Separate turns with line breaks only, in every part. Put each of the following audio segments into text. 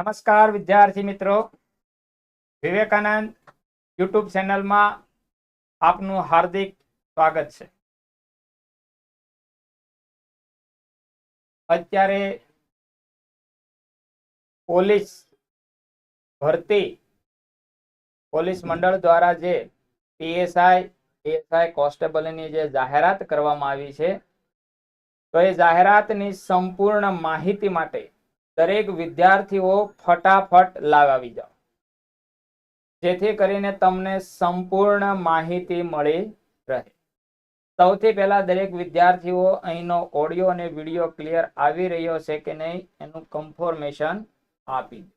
નમસ્કાર, વિદ્યાર્થી મિત્રો. વિવેકાનંદ યુટ્યુબ ચેનલમાં આપનું હાર્દિક સ્વાગત છે. અત્યારે પોલીસ ભરતી, પોલીસ મંડળ દ્વારા જે પીએસઆઈ પીએસઆઈ કોન્સ્ટેબલની જે જાહેરાત કરવામાં આવી છે, તો એ જાહેરાતની સંપૂર્ણ માહિતી માટે દરેક વિદ્યાર્થીઓ ફટાફટ લાવી જાઓ જેથી કરીને તમને સંપૂર્ણ માહિતી મળી રહે. સૌથી પહેલા દરેક વિદ્યાર્થીઓ અહીંનો ઓડિયો અને વીડિયો ક્લિયર આવી રહ્યો છે કે નહીં એનું કન્ફર્મેશન આપી દો.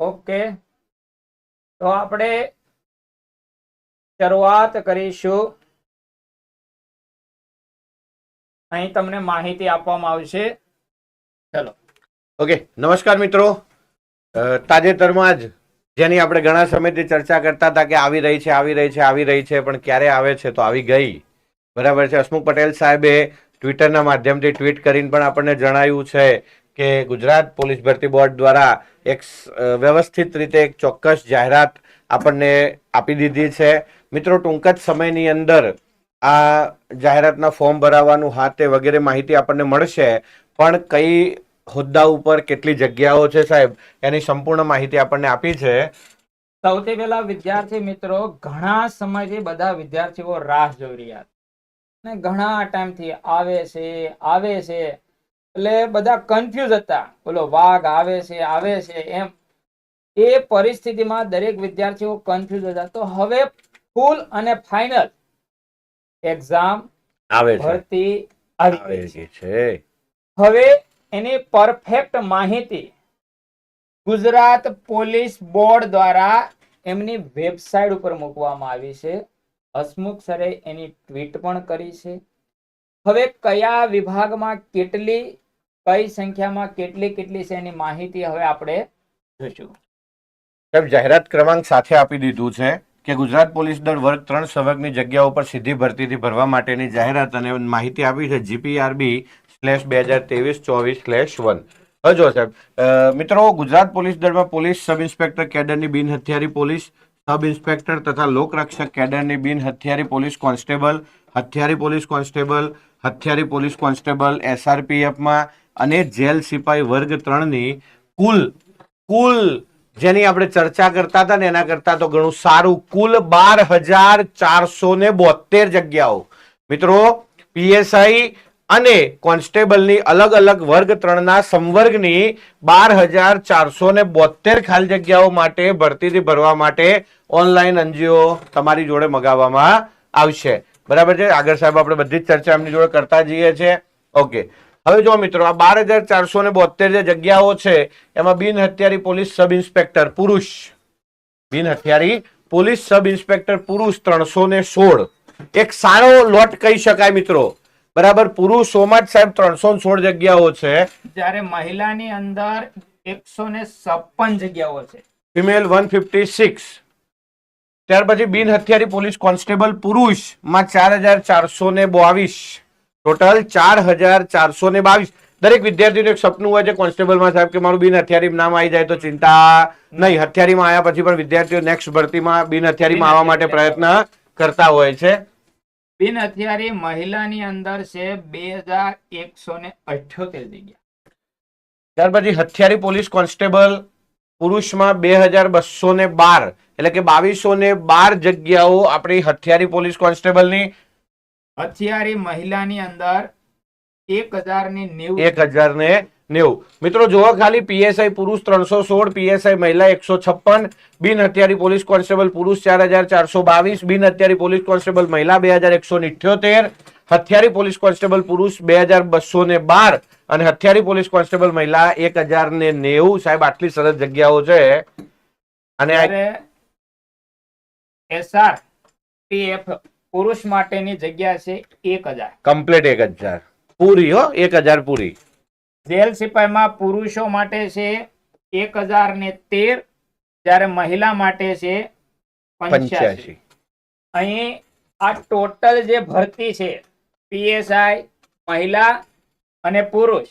ઓકે. તો આપણે શરૂઆત કરીશું. અહીં તમને માહિતી આપવામાં આવશે. ચલો.
ઓકે નમસ્કાર મિત્રો. તાજેતરમાં જ જેની આપણે ઘણા સમયથી ચર્ચા કરતા હતા કે આવી રહી છે, આવી રહી છે, આવી રહી છે, પણ ક્યારે આવે છે તો આવી ગઈ. બરાબર છે, હસમુખ પટેલ સાહેબે ટ્વિટરના માધ્યમથી ટ્વીટ કરીને પણ આપણને જણાવ્યું છે કે ગુજરાત પોલીસ ભરતી બોર્ડ દ્વારા એક વ્યવસ્થિત રીતે એક ચોક્કસ જાહેરાત આપણને આપી દીધી છે. મિત્રો, ટૂંક જ સમયની અંદર આ જાહેરાતના ફોર્મ ભરાવાનું, હાથે વગેરે માહિતી આપણને મળશે. પણ કઈ હોદ્દા ઉપર કેટલી જગ્યાઓ છે સાહેબ, એની સંપૂર્ણ માહિતી આપણને આપી છે.
સૌથી પહેલા વિદ્યાર્થી મિત્રો, ઘણા સમયથી બધા વિદ્યાર્થીઓ રાહ જોઈ રહ્યા ને ઘણા ટાઈમથી આવે છે આવે છે. એટલે બધા કન્ફ્યુઝ હતા. બોલો, વાઘ આવે છે આવે છે, એમ. એ પરિસ્થિતિમાં દરેક વિદ્યાર્થીઓ કન્ફ્યુઝ હતા. તો હવે ફૂલ અને ફાઇનલ એક્ઝામ
આવે છે.
ભરતી આવી છે.
છે.
હવે એની પરફેક્ટ માહિતી ગુજરાત પોલીસ બોર્ડ દ્વારા એમની વેબસાઇટ ઉપર મૂકવામાં આવી છે. હસમુખ સરે એની ટ્વીટ પણ કરી છે. હવે કયા વિભાગમાં કેટલી કઈ સંખ્યામાં કેટલી કેટલી છે એની માહિતી હવે આપણે જોઈશું.
સાહેબ જાહેરાત ક્રમાંક સાથે આપી દીધું છે. કે ગુજરાત પોલીસ દળ વર્ગ ત્રણ સવર્ગની જગ્યાઓ પર સીધી ભરતીથી ભરવા માટેની જાહેરાત અને માહિતી આપી છે જીપીઆરબી સ્લેશ બે હજાર ત્રેવીસ ચોવીસ સ્લેશ વન હજો સાહેબ મિત્રો, ગુજરાત પોલીસ દળમાં પોલીસ સબ ઇન્સ્પેક્ટર કેડરની બિન હથિયારી પોલીસ, સબ ઇન્સ્પેક્ટર તથા લોકરક્ષક કેડરની બિન હથિયારી પોલીસ કોન્સ્ટેબલ, હથિયારી પોલીસ કોન્સ્ટેબલ, હથિયારી પોલીસ કોન્સ્ટેબલ એસઆરપીએફમાં અને જેલ સિપાઈ વર્ગ ત્રણની કુલ કુલ જેની આપણે ચર્ચા કરતા હતા ને એના કરતા તો ઘણું સારું. કુલ બાર હજાર ચારસો ને બોતેર જગ્યાઓ. મિત્રો, પીએસઆઈ અને કોન્સ્ટેબલની અલગ અલગ વર્ગ ત્રણના સંવર્ગની બાર હજાર ચારસો ને બોતેર ખાલી જગ્યાઓ માટે ભરતીથી ભરવા માટે ઓનલાઈન અરજીઓ તમારી જોડે મગાવવામાં આવશે. બરાબર છે? આગળ સાહેબ, આપણે બધી જ ચર્ચા એમની જોડે કરતા જઈએ છીએ. ઓકે. હવે જો મિત્રો આ બાર હજાર ચારસો ને બોતેર જે જગ્યાઓ છે એમાં બિન હથિયારી પોલીસ સબ ઇન્સ્પેક્ટર પુરુષ. બિન હથિયારી પોલીસ સબ ઇન્સ્પેક્ટર પુરુષ ત્રણસો ને સોળ. એક સારો લોટ કહી શકાય મિત્રો. બરાબર પુરુષોમાં જ સાહેબ ત્રણસો સોળ જગ્યાઓ છે.
જ્યારે મહિલાની અંદર એકસો ને છપ્પન જગ્યાઓ છે.
ફિમેલ વન ફિફ્ટી સિક્સ ત્યાર પછી બિન હથિયારી પોલીસ કોન્સ્ટેબલ પુરુષમાં ચાર હજાર ચારસો ને બાવીસ ટોટલ ચાર હજાર ચારસો ને બાવીસ. દરેક વિદ્યાર્થીનું એક સપનું હોય છે કોન્સ્ટેબલમાં સાહેબ કે મારું બિન હથિયારી નામ આવી જાય તો ચિંતા નહીં. હથિયારીમાં આવ્યા પછી પણ વિદ્યાર્થીઓ નેક્સ્ટ ભરતીમાં બિન હથિયારીમાં આવવા માટે પ્રયત્ન કરતા હોય છે.
બિન હથિયારી મહિલાની અંદર છે બે હજાર એકસો ને અઠ્યોતેર જગ્યા.
ત્યાર પછી હથિયારી પોલીસ કોન્સ્ટેબલ પુરુષમાં બે હજાર બસો ને બાર. એટલે કે બાવીસો ને બાર જગ્યાઓ આપણી હથિયારી પોલીસ કોન્સ્ટેબલની
હથિયારી મહિલાની અંદર એક હજાર ને નેવું
એક હજાર ને નેવું. મિત્રો જોવો ખાલી પીએસઆઈ પુરુષ ત્રણસો સોળ પીએસઆઈ મહિલા એકસો છપ્પન બિન અત્યારી પોલીસ કોન્સ્ટેબલ પુરુષ ચાર હજાર ચારસો બાવીસ બિન અત્યારી પોલીસ કોન્સ્ટેબલ મહિલા બે હજાર એકસો ઇઠ્યોતેર હથિયારી પોલીસ કોન્સ્ટેબલ પુરુષ બે હજાર બસો ને બાર અને હથિયારી પોલીસ કોન્સ્ટેબલ મહિલા એક હજાર ને નેવું. સાહેબ આટલી સરસ જગ્યાઓ છે. અને
એસઆર પીએફ પુરુષ માટેની જગ્યા છે એક હજાર.
કમ્પ્લીટ એક હજાર. પૂરી હો એક હજાર પૂરી.
જેલ સિપાહીમાં પુરુષો માટે છે એક હજાર ને તેર જ્યારે મહિલા માટે છે પંચ્યાસી. અહીં આ ટોટલ જે ભરતી છે પીએસઆઈ મહિલા અને પુરુષ.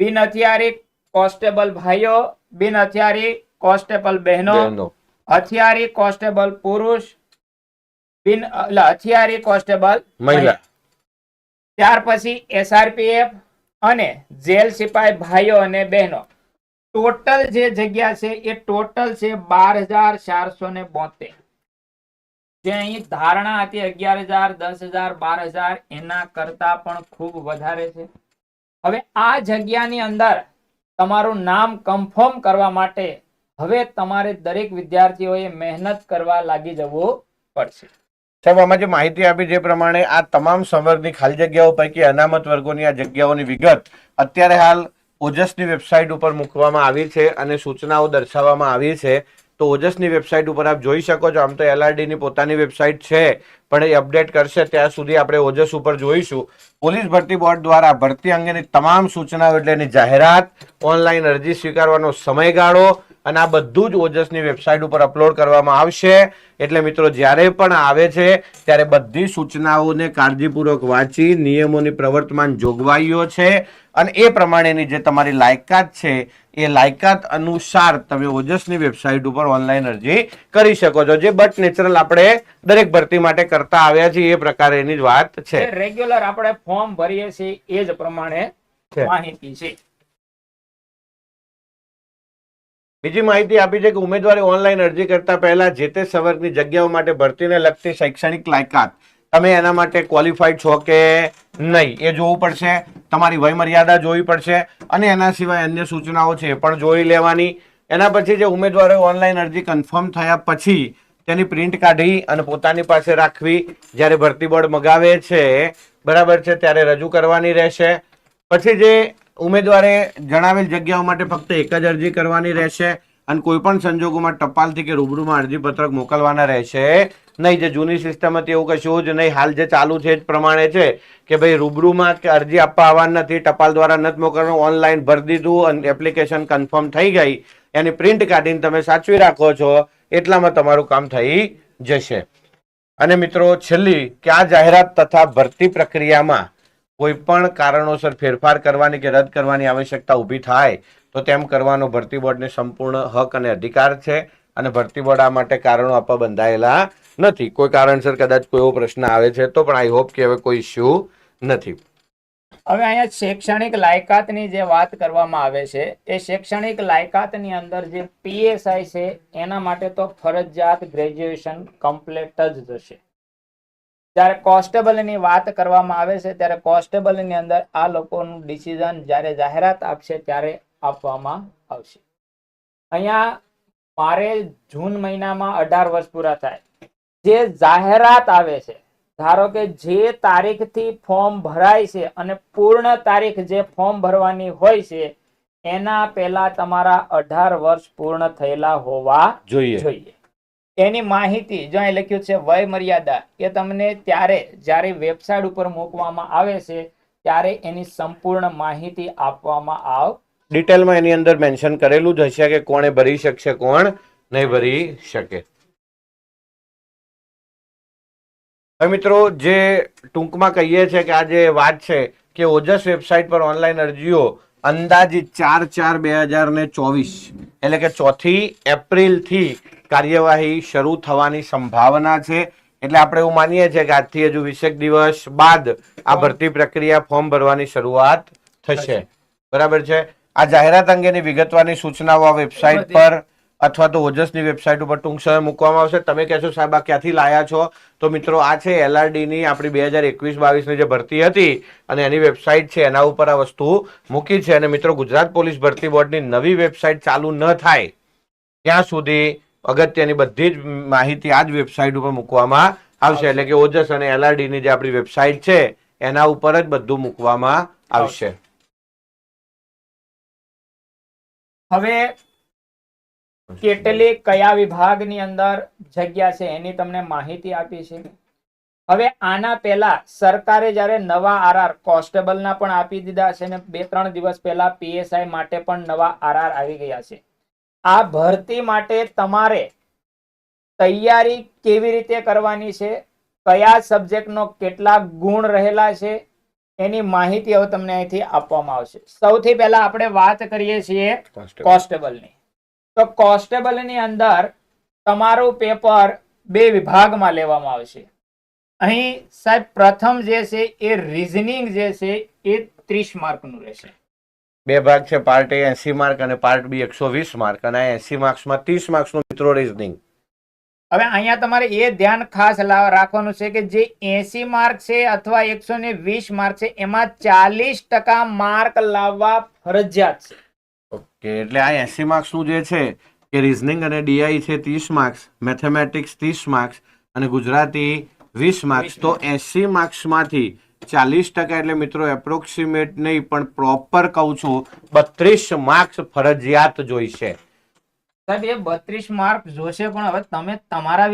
બિન હથિયારી કોન્સ્ટેબલ ભાઈઓ બિન હથિયારી કોન્સ્ટેબલ બહેનો
બહેનો.
હથિયારી કોન્સ્ટેબલ પુરુષ બિન એટલે હથિયારી કોન્સ્ટેબલ
મહિલા.
ત્યાર પછી એસઆરપીએફ અને જેલ સિપાઈ ભાઈઓ અને બહેનો. ટોટલ જે જગ્યા છે એ ટોટલ છે બાર હજાર ચારસો ને બોતેર. જે અહીં ધારણા હતી અગિયાર હજાર દસ હજાર બાર હજાર એના કરતા પણ ખૂબ વધારે છે. હવે આ જગ્યાની અંદર તમારું નામ કન્ફર્મ કરવા માટે હવે તમારે દરેક વિદ્યાર્થીઓએ મહેનત કરવા લાગી જવું પડશે.
સાહેબ, આમાં જે માહિતી આપી જે પ્રમાણે આ તમામ સંવર્ગની ખાલી જગ્યાઓ પૈકી અનામત વર્ગોની આ જગ્યાઓની વિગત અત્યારે હાલ ઓજસની વેબસાઇટ ઉપર મૂકવામાં આવી છે અને સૂચનાઓ દર્શાવવામાં આવી છે. તો ઓજસની વેબસાઇટ ઉપર આપ જોઈ શકો છો, આમ તો એલઆરડીની પોતાની વેબસાઇટ છે, પણ એ અપડેટ કરશે ત્યાં સુધી આપણે ઓજસ ઉપર જોઈશું. પોલીસ ભરતી બોર્ડ દ્વારા ભરતી અંગેની તમામ સૂચનાઓ એટલે એની જાહેરાત, ઓનલાઈન અરજી સ્વીકારવાનો સમયગાળો અને આ બધું જ ઓજસની વેબસાઇટ ઉપર અપલોડ કરવામાં આવશે. એટલે મિત્રો જ્યારે પણ આવે છે ત્યારે બધી સૂચનાઓને કાળજીપૂર્વક વાંચી નિયમોની પ્રવર્તમાન જોગવાઈઓ છે. અને એ પ્રમાણેની જે તમારી લાયકાત છે એ લાયકાત અનુસાર તમે ઓજસની વેબસાઇટ ઉપર ઓનલાઈન અરજી કરી શકો છો. જે બટ નેચરલ આપણે દરેક ભરતી માટે કરતા આવ્યા છીએ એ પ્રકારેની જ વાત છે.
રેગ્યુલર આપણે ફોર્મ ભરીએ છીએ એ જ પ્રમાણે માહિતી છે.
બીજી માહિતી આપી છે કે ઉમેદવારે ઓનલાઈન અરજી કરતા પહેલા જે તે સંવર્ગની જગ્યાઓ માટે ભરતીને લગતી શૈક્ષણિક લાયકાત. તમે એના માટે ક્વોલિફાઈડ છો કે નહીં, એ જોવું પડશે. તમારી વયમર્યાદા જોવી પડશે અને એના સિવાય અન્ય સૂચનાઓ છે પણ જોઈ લેવાની. એના પછી જે ઉમેદવારોએ ઓનલાઈન અરજી કન્ફર્મ થયા પછી તેની પ્રિન્ટ કાઢી અને પોતાની પાસે રાખવી. જ્યારે ભરતી બોર્ડ મગાવે છે, બરાબર છે, ત્યારે રજૂ કરવાની રહેશે. પછી જે ઉમેદવારે જણાવેલ જગ્યાઓ માટે ફક્ત એક જ અરજી કરવાની રહેશે અને કોઈ પણ સંજોગોમાં ટપાલથી કે રૂબરૂમાં અરજી પત્રક મોકલવાના રહેશે નહીં. જે જૂની સિસ્ટમ હતી એવું કશું જ નહીં. હાલ જે ચાલુ છે એ જ પ્રમાણે છે કે ભાઈ રૂબરૂમાં કે અરજી આપવા આવવાની નથી. ટપાલ દ્વારા નથી મોકલવાનું. ઓનલાઈન ભરી દીધું અને એપ્લિકેશન કન્ફર્મ થઈ ગઈ. એની પ્રિન્ટ કાઢીને તમે સાચવી રાખો છો. એટલામાં તમારું કામ થઈ જશે. અને મિત્રો, છેલ્લી કે આ જાહેરાત તથા ભરતી પ્રક્રિયામાં કોઈ પણ કારણોસર ફેરફાર કરવાની કે રદ કરવાની આવશ્યકતા ઊભી થાય, તો તેમ કરવાનો ભરતી બોર્ડને સંપૂર્ણ હક અને અધિકાર છે અને ભરતી બોર્ડ આ માટે કારણો આપવા બંધાયેલા નથી. કોઈ કારણસર કદાચ કોઈ એવો પ્રશ્ન આવે છે તો પણ આઈ હોપ કે હવે કોઈ ઇસ્યુ નથી.
હવે અહીંયા શૈક્ષણિક લાયકાતની જે વાત કરવામાં આવે છે, એ શૈક્ષણિક લાયકાતની અંદર જે પીએસઆઈ છે, એના માટે તો ફરજિયાત ગ્રેજ્યુએશન કમ્પ્લીટ જ જશે જ્યારે કોન્સ્ટેબલની વાત કરવામાં આવે છે ત્યારે કોન્સ્ટેબલની અંદર આ લોકોનું ડિસિઝન જ્યારે જાહેરાત આપશે ત્યારે આપવામાં આવશે. અહીંયા મારે જૂન મહિનામાં અઢાર વર્ષ પૂરા થાય. જે જાહેરાત આવે છે ધારો કે જે તારીખથી ફોર્મ ભરાય છે અને પૂર્ણ તારીખ જે ફોર્મ ભરવાની હોય છે એના પહેલા તમારા અઢાર વર્ષ પૂર્ણ થયેલા હોવા
જોઈએ.
જોઈએ. એની માહિતી, જો અહીં લખ્યું છે, વય મર્યાદા એ તમને ત્યારે જ્યારે વેબસાઇટ ઉપર મૂકવામાં આવે છે, ત્યારે એની સંપૂર્ણ માહિતી આપવામાં આવ
ડિટેલમાં એની અંદર મેન્શન કરેલું જ હશે કે કોણે ભરી શકશે, કોણ નહીં ભરી શકે. મિત્રો, જે ટૂંકમાં કહીએ છીએ કે આ જે વાત છે કે ઓજસ વેબસાઇટ પર ઓનલાઈન અરજીઓ અંદાજિત ચાર ચાર બે હજાર ને ચોવીસ. એટલે કે ચોથી એપ્રિલથી કાર્યવાહી શરૂ થવાની સંભાવના છે. એટલે આપણે એવું માનીએ છીએ કે આજથી હજુ વીસેક દિવસ બાદ આ ભરતી પ્રક્રિયા ફોર્મ ભરવાની શરૂઆત થશે. બરાબર છે? આ જાહેરાત અંગેની વિગતવારની સૂચનાઓ આ વેબસાઇટ પર અથવા તો ઓજસની વેબસાઇટ ઉપર ટૂંક સમય મૂકવામાં આવશે. તમે કહેશો, સાહેબ, આ ક્યાંથી લાયા છો? તો મિત્રો, આ છે એલઆરડીની આપણી બે હજાર એકવીસ બાવીસની જે ભરતી હતી અને એની વેબસાઇટ છે. એના ઉપર આ વસ્તુ મૂકી છે અને મિત્રો, ગુજરાત પોલીસ ભરતી બોર્ડની નવી વેબસાઇટ ચાલુ ન થાય ત્યાં સુધી અગત્યની બધી જ માહિતી આ જ વેબસાઇટ ઉપર મૂકવામાં આવશે. એટલે કે ઓજસ અને એલઆરડીની જે આપણી વેબસાઇટ છે, એના ઉપર જ બધું મૂકવામાં આવશે.
હવે કેટલી કયા વિભાગની અંદર જગ્યા છે એની તમને માહિતી આપી છે. હવે આના પહેલા સરકારે જ્યારે નવા આરઆર કોન્સ્ટેબલના પણ આપી દીધા છે ને બે ત્રણ દિવસ પહેલા પીએસઆઈ માટે પણ નવા આરઆર આવી ગયા છે. આ ભરતી માટે તમારે તૈયારી કેવી રીતે કરવાની છે? કયા સબ્જેક્ટનો કેટલા ગુણ રહેલા છે? એની માહિતી હવે તમને અહીંથી આપવામાં આવશે. સૌથી પહેલા આપણે વાત કરીએ છીએ કોન્સ્ટેબલની. તો કોન્સ્ટેબલની અંદર તમારું પેપર બે વિભાગમાં લેવામાં આવશે અહીં સાહેબ પ્રથમ જે છે એ રીઝનિંગ જે છે એ ત્રીસ માર્કનું રહેશે.
બે ભાગ છે પાર્ટ એ એસી માર્ક અને પાર્ટ બી એકસો વીસ માર્ક અને એસી માર્ક્સમાં ત્રીસ માર્ક્સનું મિત્રો રીઝનિંગ
હવે અહીંયા તમારે એ ધ્યાન ખાસ રાખવાનું છે કે જે એસી માર્ક છે અથવા એકસો ને વીસ માર્ક છે એમાં ચાલીસ ટકા માર્ક લાવવા ફરજિયાત છે.
ઓકે એટલે આ એસી માર્ક્સનું જે છે કે રિઝનિંગ અને ડીઆઈ છે ત્રીસ માર્ક્સ મેથેમેટિક્સ ત્રીસ માર્ક્સ અને ગુજરાતી વીસ માર્ક્સ
20
તો એસી માર્ક્સમાંથી ચાલીસ ટકા એટલે મિત્રો એપ્રોક્સિમેટ નહીં પણ પ્રોપર કહું છું બત્રીસ માર્ક્સ ફરજિયાત જોઈશે.
સાહેબ એ બત્રીસ માર્ક જોશે પણ હવે તમે તમારા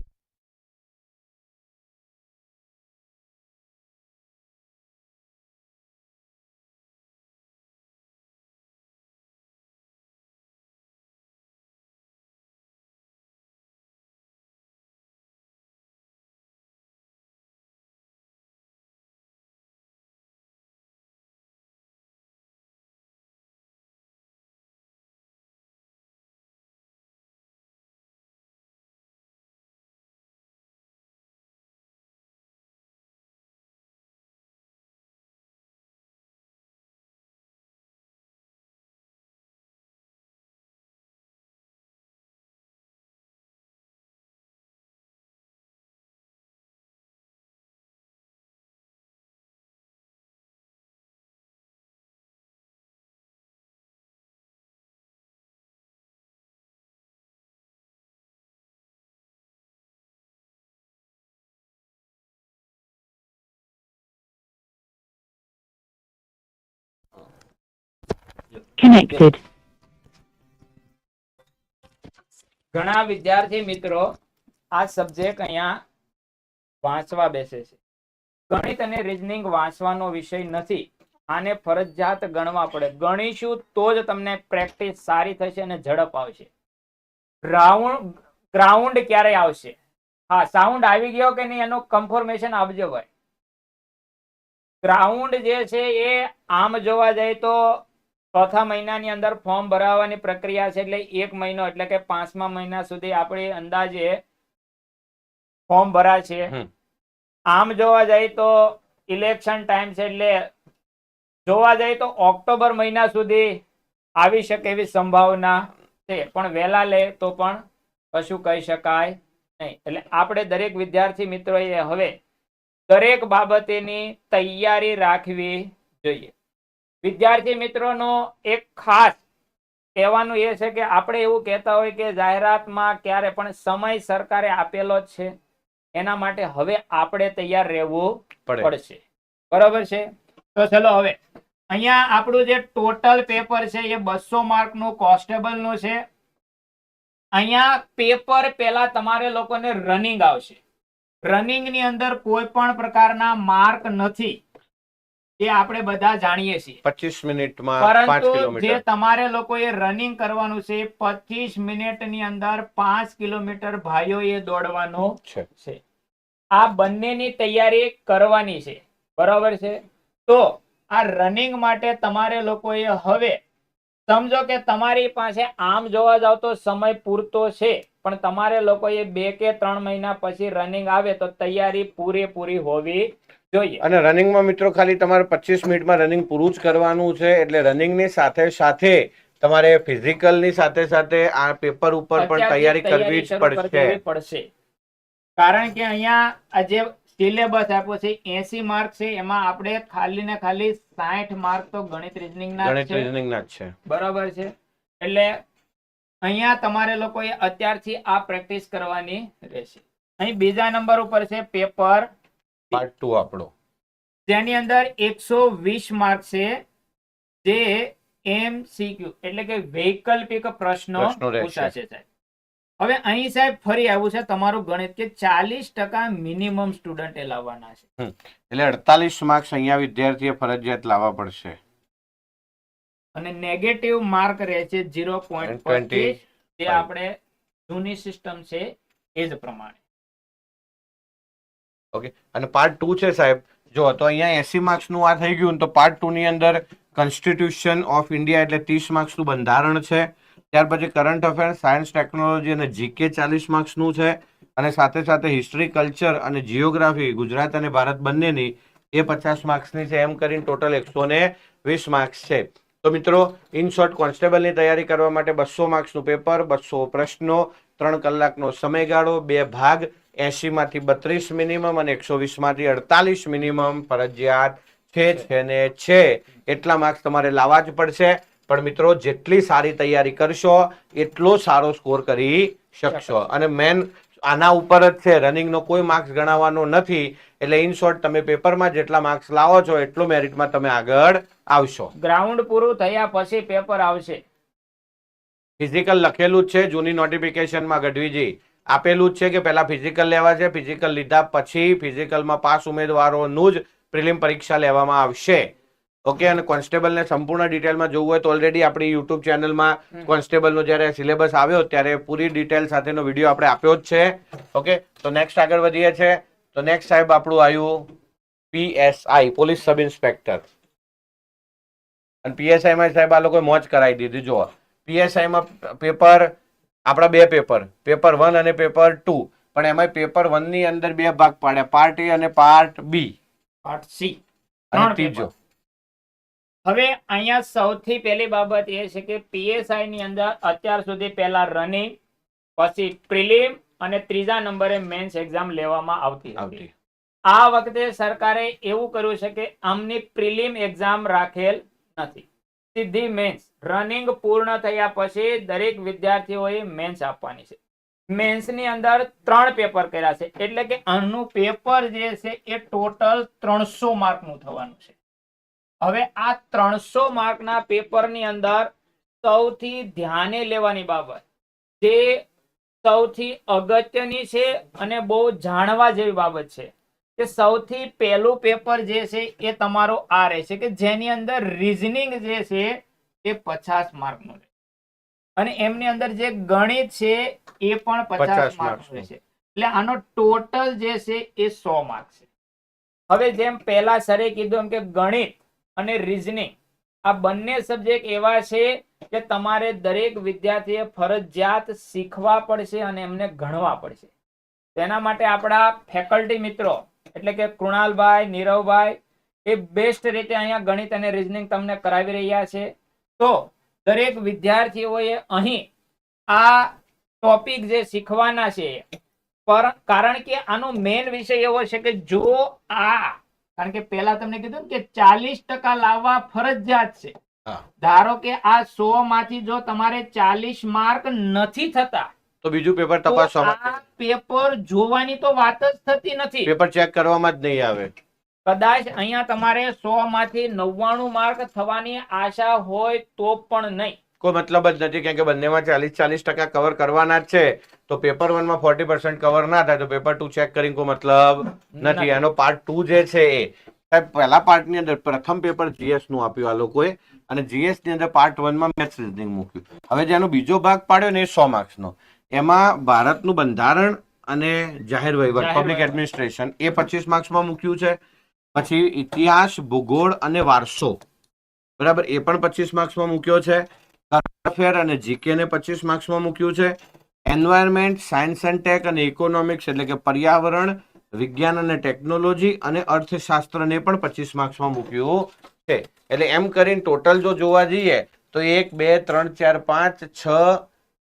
Connected.
ઘણા વિદ્યાર્થી મિત્રો આ સબ્જેક્ટ અહીંયા વાંચવા બેસે છે. ગણિત અને રીઝનિંગ વાંચવાનો વિષય નથી, આને ફરજિયાત ગણવા પડે. ગણીશું તો જ તમને પ્રેક્ટિસ સારી થશે અને ઝડપ આવશે. ગ્રાઉન્ડ ગ્રાઉન્ડ ક્યારે આવશે? હા સાઉન્ડ આવી ગયો કે નહીં એનું કન્ફર્મેશન આપજો ભાઈ. ગ્રાઉન્ડ જે છે એ આમ જોવા જાય તો ચોથા મહિનાની અંદર ફોર્મ ભરાવવાની પ્રક્રિયા છે એટલે એક મહિનો એટલે કે પાંચમા મહિના સુધી આપણે અંદાજે ફોર્મ
ભરાશે.
આમ જોવા જાય તો ઇલેક્શન ટાઈમ છે એટલે જોવા જાય તો ઓક્ટોબર મહિના સુધી આવી શકે એવી સંભાવના છે પણ વહેલા લે તો પણ કશું કહી શકાય નહીં. એટલે આપણે દરેક વિદ્યાર્થી મિત્રોએ હવે દરેક બાબતેની તૈયારી રાખવી જોઈએ. વિદ્યાર્થી મિત્રોનો એક ખાસ કહેવાનું એ છે કે આપણે એવું કહેતા હોય કે જાહેરાતમાં ક્યારે પણ સમય સરકારે આપેલો જ છે. એના માટે હવે આપણે તૈયાર રહેવું પડશે. બરોબર છે? તો ચલો હવે અહીંયા આપણું જે ટોટલ પેપર છે એ બસો માર્કનું કોન્સ્ટેબલનું છે. અહીંયા પેપર પહેલા તમારે લોકોને રનિંગ આવશે. રનિંગની અંદર કોઈ પણ પ્રકારના માર્ક નથી. એ આપણે બધા જાણીએ છીએ.
પચીસ મિનિટમાં
પરંતુ જે તમારે લોકોએ રનિંગ કરવાનું છે પચીસ મિનિટની અંદર પાંચ કિલોમીટર ભાઈઓએ દોડવાનું
છે.
આ બંનેની તૈયારી કરવાની છે. બરાબર છે? તો આ રનિંગ માટે તમારે લોકોએ હવે સમજો કે તમારી પાસે આમ જોવા જાવ તો સમય પૂરતો છે પણ તમારે લોકોએ બે કે ત્રણ મહિના પછી રનિંગ આવે તો તૈયારી પૂરેપૂરી હોવી જોઈએ.
અને રનિંગમાં મિત્રો ખાલી તમારે પચીસ મિનિટમાં રનિંગ પૂરું જ કરવાનું છે એટલે રનિંગની સાથે સાથે તમારે ફિઝિકલની સાથે સાથે આ પેપર ઉપર પણ તૈયારી કરવી જ પડશે.
પડશે. કારણ કે અહીંયા આ જે સિલેબસ આપ્યો છે એસી માર્ક છે એમાં આપણે ખાલી ને ખાલી સાઠ માર્ક તો ગણિત રીઝનિંગ ના
ગણિત
છે.
રીઝનિંગના છે.
બરાબર છે. એટલે અહીંયા તમારે લોકોએ અત્યારથી આ પ્રેક્ટિસ કરવાની રહેશે. અહીં બીજા નંબર ઉપર છે પેપર.
પાર્ટ ટુ આપણો.
જેની અંદર એકસો વીસ માર્ક છે જે એમસીક્યુ એટલે કે વૈકલ્પિક પ્રશ્નો પૂછાશે સાહેબ. હવે અહીં સાહેબ ફરી આવું છે તમારું ગણિત કે ચાલીસ ટકા મિનિમમ સ્ટુડન્ટે લાવવાના છે.
એટલે અડતાલીસ માર્ક્સ અહીંયા વિદ્યાર્થીએ ફરજિયાત લાવવા પડશે.
અને નેગેટિવ માર્ક રહે છે ઝીરો પોઈન્ટ
20.
જે આપણે જૂની સિસ્ટમ છે એ જ પ્રમાણે.
ઓકે અને પાર્ટ ટુ છે સાહેબ, જો, તો અહીંયા એસી માર્ક્સનું આ થઈ ગયું તો પાર્ટ ટુ ની અંદર કોન્સ્ટિટ્યુશન ઓફ ઇન્ડિયા એટલે ત્રીસ માર્ક્સનું બંધારણ છે. ત્યાર પછી કરંટ અફેર્સ સાયન્સ ટેકનોલોજી અને જીકે ચાલીસ માર્ક્સનું છે. અને સાથે સાથે હિસ્ટ્રી કલ્ચર અને જીઓગ્રાફી ગુજરાત અને ભારત બંનેની એ પચાસ માર્ક્સની છે. એમ કરીને ટોટલ એકસો ને વીસ માર્ક્સ છે. તો મિત્રો ઇન શોર્ટ કોન્સ્ટેબલની તૈયારી કરવા માટે બસો માર્ક્સનું પેપર બસો પ્રશ્નો, ત્રણ કલાકનો સમયગાળો, બે ભાગ એસી માંથી બત્રીસ મિનિમમ અને એકસો વીસમાંથી અડતાલીસ મિનિમમ ફરજિયાત છે છે ને છે. એટલા માર્ક્સ તમારે લાવવા જ પડશે. પણ મિત્રો જેટલી સારી તૈયારી કરશો એટલો સારો સ્કોર કરી શકશો. અને મેન આના ઉપર જ છે રનિંગનો કોઈ માર્ક્સ ગણાવવાનો નથી. એટલે ઇન શોર્ટ તમે પેપરમાં જેટલા માર્ક્સ લાવો છો એટલો મેરિટમાં તમે આગળ આવશો.
ગ્રાઉન્ડ પૂરું થયા પછી પેપર આવશે.
ફિઝિકલ લખેલું છે જૂની નોટિફિકેશનમાં ગઢવીજી. આપેલું જ છે કે પહેલાં ફિઝિકલ લેવા છે ફિઝિકલ લીધા પછી ફિઝિકલમાં પાસ ઉમેદવારોનું જ પ્રિલિમ પરીક્ષા લેવામાં આવશે. ઓકે અને કોન્સ્ટેબલને સંપૂર્ણ ડિટેલમાં જોવું હોય તો ઓલરેડી આપણી યુટ્યુબ ચેનલમાં. કોન્સ્ટેબલનો જ્યારે સિલેબસ આવ્યો ત્યારે પૂરી ડિટેલ સાથેનો વીડિયો આપણે આપ્યો જ છે. ઓકે તો નેક્સ્ટ આગળ વધીએ છે. તો નેક્સ્ટ સાહેબ આપણું આવ્યું પીએસઆઈ પોલીસ સબ ઇન્સ્પેક્ટર અને પીએસઆઈમાં માં સાહેબ આ લોકોએ મોજ કરાવી દીધી જો પીએસઆઈમાં માં પેપર આપણા બે પેપર પેપર વન અને પેપર ટુ પણ એમાં પેપર વનની અંદર બે ભાગ પાડ્યા. પાર્ટ એ અને પાર્ટ બી
પાર્ટ સી
અને ત્રીજો.
હવે અહીંયા સૌથી પહેલી બાબત એ છે કે પીએસઆઈ ની અંદર અત્યાર સુધી પહેલા રનિંગ પછી પ્રિલિમ અને ત્રીજા નંબરે મેન્સ એક્ઝામ લેવામાં આવતી હતી.
આવતી.
આ વખતે સરકારે એવું કર્યું છે કે આમની પ્રિલિમ એક્ઝામ રાખેલ નથી. સીધી મેન્સ રનિંગ પૂર્ણ થયા પછી દરેક વિદ્યાર્થીઓએ મેન્સ આપવાની છે. મેન્સની અંદર ત્રણ પેપર કર્યા છે. એટલે કે આનું પેપર જે છે એ ટોટલ ત્રણસો માર્કનું થવાનું છે. હવે આ ત્રણસો માર્કના પેપરની અંદર સૌથી ધ્યાને લેવાની બાબત, જે સૌથી અગત્યની છે અને બહુ જાણવા જેવી બાબત છે. કે સૌથી પહેલું પેપર જે છે એ તમારો આ રહેશે કે જેની અંદર રીઝનિંગ જે છે એ પચાસ માર્કનું રહે અને એમની અંદર જે ગણિત છે એ પણ પચાસ માર્કનું. રહેશે. એટલે આનો ટોટલ જે છે એ સો માર્ક છે. હવે જેમ પહેલા સરે કીધું એમ કે ગણિત અને રીઝનિંગ આ બંને સબ્જેક્ટ એવા છે કે તમારે દરેક વિદ્યાર્થીએ ફરજિયાત શીખવા પડશે અને એમને ગણવા પડશે. તેના માટે આપણા ફેકલ્ટી મિત્રો એટલે કે કૃણાલભાઈ નીરવભાઈ એ બેસ્ટ રીતે અહીંયા ગણિત અને રિઝનિંગ તમને કરાવી રહ્યા છે. તો દરેક વિદ્યાર્થીઓએ અહીં આ ટોપિક જે શીખવાના છે પર કારણ કે આનો મેઇન વિષય એવો છે કે જો આ કારણ કે પેલા તમને કીધું કે ચાલીસ ટકા લાવવા ફરજિયાત છે. ધારો કે આ સો માંથી જો તમારે ચાલીસ માર્ક નથી થતા
તો બીજું પેપર તપાસવામાં
પેપર જોવાની તો વાત જ થતી નથી.
પેપર ચેક કરવામાં જ નહીં આવે.
કદાચ અહીંયા તમારે સો માંથી નવ્વાણું માર્ક થવાની આશા હોય તો પણ નહીં.
કોઈ મતલબ જ નથી કેમ કે બંનેમાં ચાલીસ ચાલીસ ટકા કવર કરવાના જ છે. તો પેપર વનમાં ફોર્ટી પર્સન્ટ કવર ના થાય તો પેપર ટુ ચેક કરીને કોઈ મતલબ નથી. એનો પાર્ટ ટુ જે છે એ. પહેલા પહેલા પાર્ટની અંદર પ્રથમ પેપર જીએસનું આપ્યું આ લોકોએ અને જીએસની અંદર પાર્ટ વનમાં મેથ્સ રીઝનિંગ મૂક્યું. હવે જેનો બીજો ભાગ પાડ્યો ને એ સો માર્ક્સનો એમાં ભારતનું બંધારણ અને જાહેર વહીવટ પબ્લિક એડમિનિસ્ટ્રેશન એ પચીસ માર્ક્સમાં મૂક્યું છે. પછી ઇતિહાસ ભૂગોળ અને વારસો. બરાબર? એ પણ પચીસ માર્ક્સમાં મૂક્યો છે. અફેર અને જીકે ને પચીસ માર્ક્સમાં મૂક્યું છે. એન્વાયરમેન્ટ સાયન્સ એન્ડ ટેક અને ઇકોનોમિક્સ એટલે કે પર્યાવરણ વિજ્ઞાન અને ટેકનોલોજી અને અર્થશાસ્ત્રને પણ પચીસ માર્ક્સમાં મૂક્યું છે. એટલે એમ કરીને ટોટલ જો જોવા જઈએ તો એક બે ત્રણ ચાર પાંચ છ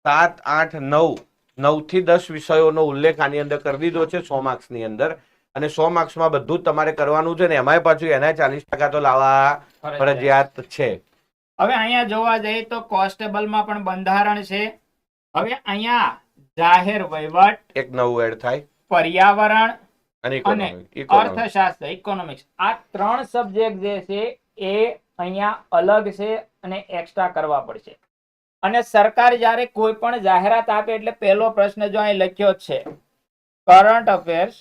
સાત આઠ નવ નવથી દસ વિષયોનો ઉલ્લેખ આની અંદર કરી દીધો છે સો માર્ક્સની અંદર. અને સો માર્ક્સમાં બધું તમારે કરવાનું છે ને એમાંય પાછું એના ચાલીસ ટકા તો લાવવા ફરજિયાત. છે.
હવે અહીંયા જોવા જઈએ તો કોન્સ્ટેબલમાં પણ બંધારણ છે. હવે અહીંયા જાહેર વહીવટ
એક નવું એડ થાય.
પર્યાવરણ
અને.
અર્થશાસ્ત્ર ઇકોનોમિક્સ આ ત્રણ સબ્જેક્ટ જે છે એ અહીંયા અલગ છે અને એક્સ્ટ્રા કરવા પડશે. અને સરકાર જ્યારે કોઈ પણ જાહેરાત આપે એટલે પહેલો પ્રશ્ન જો અહીં લખ્યો છે. કરંટ અફેર્સ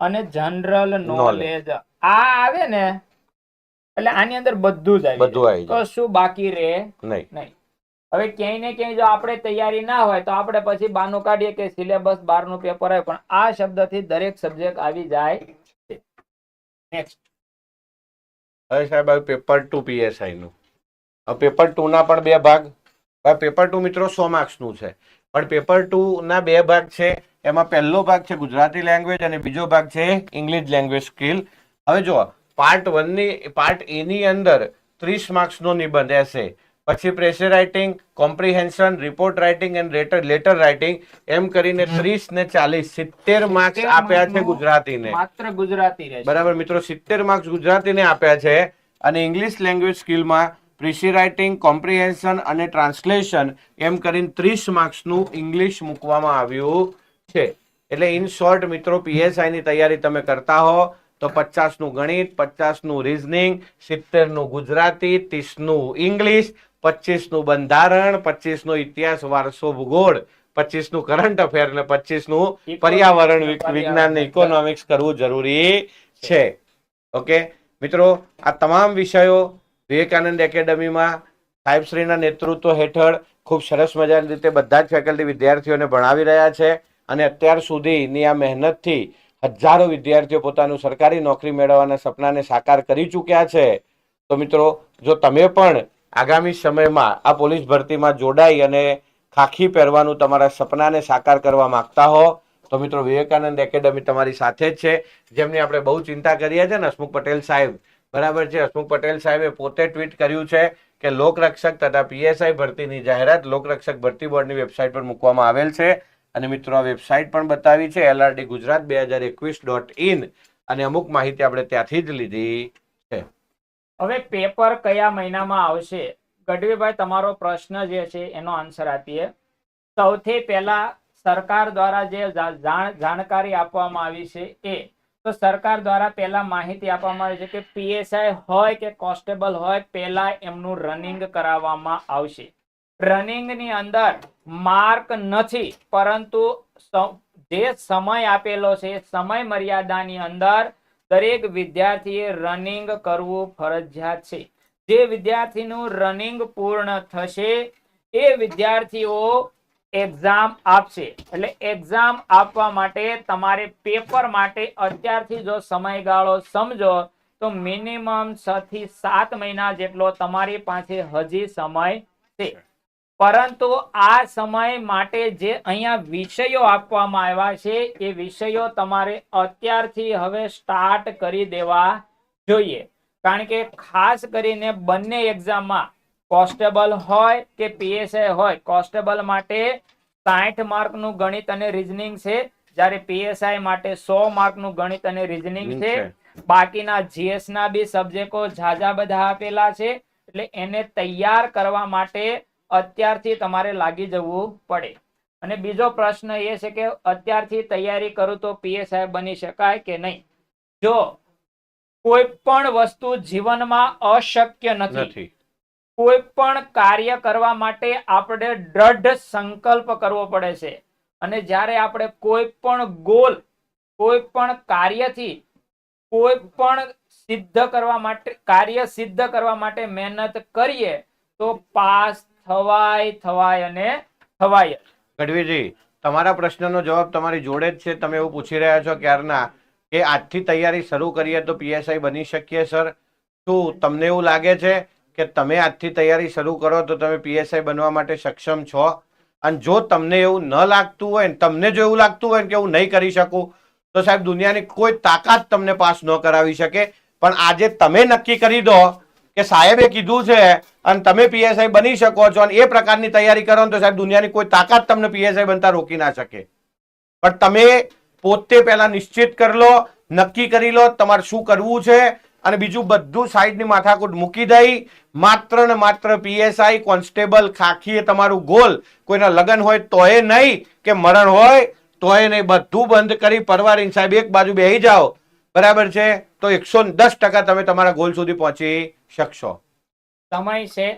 અને જનરલ નોલેજ આ આવે ને એટલે આની અંદર બધું જ આવી
બધું
કશું બાકી રહે
નહીં.
નહીં. હવે ક્યાંય ને ક્યાંય જો આપણે તૈયારી ના હોય તો આપણે પછી બાનું કાઢીએ કે સિલેબસ બારનું પેપર હોય પણ આ શબ્દથી દરેક સબ્જેક્ટ આવી જાય છે. નેક્સ્ટ
હવે સાહેબ પેપર ટુ પીએસઆઈ નું. પેપર ટુ ના પણ બે ભાગ? પેપર ટુ મિત્રો સો માર્ક્સનું છે. પણ પેપર ટુ ના બે ભાગ છે. એમાં પહેલો ભાગ છે ગુજરાતી લેંગ્વેજ અને બીજો ભાગ છે ઇંગ્લિશ લેંગ્વેજ સ્કિલ હવે જો પાર્ટ વનની પાર્ટ એની અંદર ત્રીસ માર્ક્સ નો નિબંધ એસે પછી precis writing comprehension report writing and letter letter writing એમ કરીને ત્રીસ ને ચાલીસ સિત્તેર માર્ક્સ આપ્યા છે ગુજરાતીને.
માત્ર ગુજરાતી
બરાબર મિત્રો સિત્તેર માર્ક્સ ગુજરાતીને આપ્યા છે. અને ઇંગ્લિશ લેંગ્વેજ સ્કિલમાં પ્રિસી રાઇટિંગ કોમ્પ્રિહેન્શન અને ટ્રાન્સલેશન એમ કરીને ત્રીસ માર્ક્સનું ઇંગ્લિશ મૂકવામાં આવ્યું છે. એટલે ઇન શોર્ટ મિત્રો પીએસઆઈની તૈયારી તમે કરતા હો તો પચાસનું ગણિત પચાસનું રિઝનિંગ સિત્તેરનું ગુજરાતી ત્રીસનું ઇંગ્લિશ પચીસનું બંધારણ પચીસનો ઇતિહાસ વારસો ભૂગોળ પચીસનું કરંટ અફેર અને પચીસનું પર્યાવરણ વિજ્ઞાન ને ઇકોનોમિક્સ કરવું જરૂરી છે. ઓકે? મિત્રો આ તમામ વિષયો વિવેકાનંદ એકેડમીમાં સાહેબશ્રીના નેતૃત્વ હેઠળ ખૂબ સરસ મજાની રીતે બધા જ ફેકલ્ટી વિદ્યાર્થીઓને ભણાવી રહ્યા છે અને અત્યાર સુધીની આ મહેનતથી હજારો વિદ્યાર્થીઓ પોતાનું સરકારી નોકરી મેળવવાના સપનાને સાકાર કરી ચૂક્યા છે. તો મિત્રો, જો તમે પણ આગામી સમયમાં આ પોલીસ ભરતીમાં જોડાઈ અને ખાખી પહેરવાનું તમારા સપનાને સાકાર કરવા માંગતા હો, તો મિત્રો, વિવેકાનંદ એકેડમી તમારી સાથે જ છે. જેમની આપણે બહુ ચિંતા કરીએ છીએ ને, હસમુખ પટેલ સાહેબ બરાબર છે. હસમુખ પટેલ સાહેબે પોતે ટ્વીટ કર્યું છે કે લોકરક્ષક તથા પીએસઆઈ ભરતીની જાહેરાત લોકરક્ષક ભરતી બોર્ડની વેબસાઇટ પર મૂકવામાં આવેલ છે. અને મિત્રો, આ વેબસાઇટ પણ બતાવી છે. એલઆરડી ગુજરાત બે હજાર એકવીસ ડોટ ઇન. અને અમુક માહિતી આપણે ત્યાંથી જ લીધી છે.
હવે પેપર કયા મહિનામાં આવશે? ગઢવીભાઈ, તમારો પ્રશ્ન જે છે એનો આન્સર આપીએ. સૌથી પહેલા સરકાર દ્વારા જે જાણકારી આપવામાં આવી છે એ તો સરકાર દ્વારા પહેલા માહિતી આપવામાં આવે છે કે પીએસઆઈ હોય કે કોન્સ્ટેબલ હોય, પહેલા એમનું રનિંગ કરાવવામાં આવશે. રનિંગની અંદર માર્ક નથી, પરંતુ જે સમય આપેલો છે સમય મર્યાદાની અંદર દરેક વિદ્યાર્થીએ રનિંગ કરવું ફરજિયાત છે. જે વિદ્યાર્થીનું રનિંગ પૂર્ણ થશે, એ વિદ્યાર્થીઓ એક્ઝામ આપશે. એટલે એક્ઝામ આપવા માટે તમારે પેપર માટે અત્યારથી જો સમયગાળો સમજો તો મિનિમમ છ થી સાત મહિના જેટલો તમારી પાસે હજી સમય છે. પરંતુ આ સમય માટે જે અહીંયા વિષયો આપવામાં આવ્યા છે એ વિષયો તમારે અત્યારથી હવે સ્ટાર્ટ કરી દેવા જોઈએ. કારણ કે ખાસ કરીને બંને એક્ઝામમાં કોન્સ્ટેબલ હોય કે પીએસઆઈ હોય? કોન્સ્ટેબલ માટે સાઠ માર્કનું ગણિત અને રીઝનિંગ છે. જ્યારે પીએસઆઈ માટે સો માર્કનું ગણિત અને રીઝનિંગ છે. બાકીના જીએસ ના બી સબ્જેક્ટો ઝાઝા બધા આપેલા છે. એટલે એને તૈયાર કરવા માટે અત્યારથી તમારે લાગી જવું પડે. અને બીજો પ્રશ્ન એ છે કે અત્યારથી તૈયારી કરું તો પીએસઆઈ બની શકાય કે નહીં? જો કોઈ પણ વસ્તુ જીવનમાં અશક્ય નથી
નથી.
કોઈ પણ કાર્ય કરવા માટે આપણે દ્રઢ સંકલ્પ કરવો પડે છે. અને જ્યારે આપણે કોઈ પણ ગોલ કોઈ પણ કાર્યથી કોઈ પણ સિદ્ધ કરવા માટે, કાર્ય સિદ્ધ કરવા માટે મહેનત કરીએ, તો પાસ થવાય થવાય અને થવાય.
ગઢવીજી, તમારા પ્રશ્નનો જવાબ તમારી જોડે જ છે. તમે એવું પૂછી રહ્યા છો ક્યારના? કે આજથી તૈયારી શરૂ કરીએ તો પીએસઆઈ બની શકીએ, સર? શું તમને એવું લાગે છે કે તમે આજથી તૈયારી શરૂ કરો તો તમે પીએસઆઈ બનવા માટે સક્ષમ છો. અને જો તમને એવું ન લાગતું હોય ને, તમને જો એવું લાગતું હોય કે હું નહીં કરી શકું, તો સાહેબ દુનિયાની કોઈ તાકાત તમને પાસ ન કરાવી શકે. પણ આજે તમે નક્કી કરી દો કે સાહેબે કીધું છે અને તમે પીએસઆઈ બની શકો છો અને એ પ્રકારની તૈયારી કરો તો સાહેબ દુનિયાની કોઈ તાકાત તમને પીએસઆઈ બનતા રોકી ના શકે. પણ તમે પોતે પહેલા નિશ્ચિત કરી લો, નક્કી કરી લો તમારે શું કરવું છે અને બીજું બધું સાઈડની માથાકૂટ મૂકી દઈ, માત્ર ને માત્ર પીએસઆઈ કોન્સ્ટેબલ ખાખી એ તમારું ગોલ. કોઈના લગ્ન હોય તોય નહીં કે મરણ હોય તોય નહીં. બધું બંધ કરી પરવારીને સાહેબ એક બાજુ બેહી જાઓ. બરાબર છે? તો એકસો દસ ટકા તમે તમારા ગોલ સુધી પહોંચી શકશો.
સમય છે.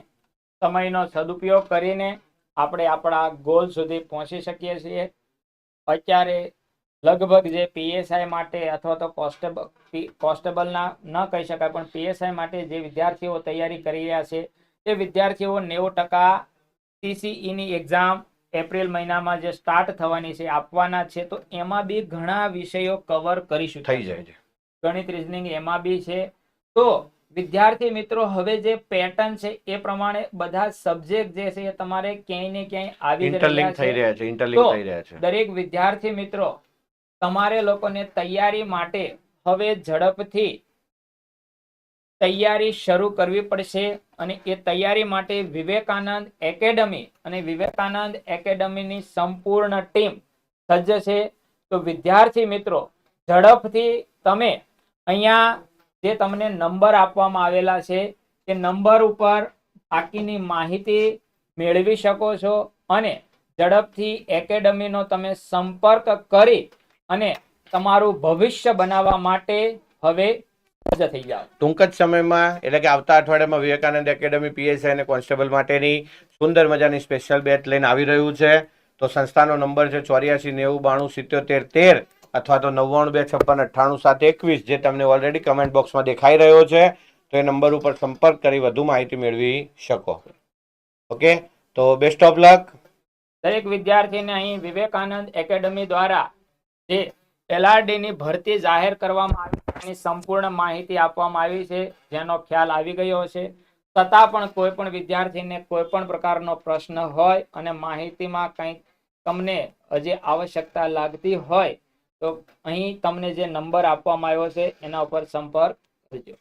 સમયનો સદુપયોગ કરીને આપણે આપણા ગોલ સુધી પહોંચી શકીએ છીએ. અત્યારે લગભગ જે પીએસઆઈ માટે અથવા તો કોન્સ્ટેબલ કોન્સ્ટેબલના ન કહી શકાય પણ પીએસઆઈ માટે જે વિદ્યાર્થીઓ તૈયારી કરી રહ્યા છે તે વિદ્યાર્થીઓ નેવું ટકા સીસીઈની એક્ઝામ એપ્રિલ મહિનામાં જે સ્ટાર્ટ થવાની છે આપવાના છે તો એમાં બી ઘણા વિષયો કવર કરીશું.
થઈ જાય છે.
ગણિત રિઝનિંગ એમાં બી છે. તો વિદ્યાર્થી મિત્રો હવે જે પેટર્ન છે એ પ્રમાણે બધા સબ્જેક્ટ જે છે એ તમારે ક્યાંય ને ક્યાંય આવી રહ્યા છે. દરેક વિદ્યાર્થી મિત્રો તમારે લોકોને તૈયારી માટે હવે ઝડપથી તૈયારી શરૂ કરવી પડશે અને એ તૈયારી માટે વિવેકાનંદ એકેડમી અને વિવેકાનંદ એકેડમીની સંપૂર્ણ ટીમ સજ્જ છે તો વિદ્યાર્થી મિત્રો, ઝડપથી તમે અહીંયા જે તમને નંબર આપવામાં આવેલા છે, એ નંબર ઉપર બાકીની માહિતી મેળવી શકો છો અને ઝડપથી એકેડમીનો તમે સંપર્ક કરી અને તમારું ભવિષ્ય બનાવવા માટે હવે સજ્જ થઈ જાઓ.
ટૂંક જ સમયમાં એટલે કે આવતા અઠવાડિયામાં વિવેકાનંદ એકેડમી પીએસઆઈ અને કોન્સ્ટેબલ માટેની સુંદર મજાની સ્પેશિયલ બેચ લઈને આવી રહ્યું છે. તો સંસ્થાનો નંબર છે ચોર્યાસી નેવું બાણું સિત્યોતેર તેર અથવા તો નવ્વાણું બે છપ્પન અઠ્ઠાણું સાત એકવીસ જે તમને ઓલરેડી કમેન્ટ બોક્સમાં દેખાઈ રહ્યો છે. તો એ નંબર ઉપર સંપર્ક કરી વધુ માહિતી મેળવી શકો. ઓકે તો બેસ્ટ ઓફ લક
દરેક વિદ્યાર્થીને અહીં વિવેકાનંદ એકેડમી દ્વારા જે એલઆરડીની ભરતી જાહેર કરવામાં આવી છે, સંપૂર્ણ માહિતી આપવામાં આવી છે. જેનો ખ્યાલ આવી ગયો છે છતાં પણ કોઈ પણ વિદ્યાર્થીને કોઈ પણ પ્રકારનો પ્રશ્ન હોય અને માહિતીમાં કંઈક તમને હજી આવશ્યકતા લાગતી હોય તો અહીં તમને જે નંબર આપવામાં આવ્યો છે એના ઉપર સંપર્ક કરજો.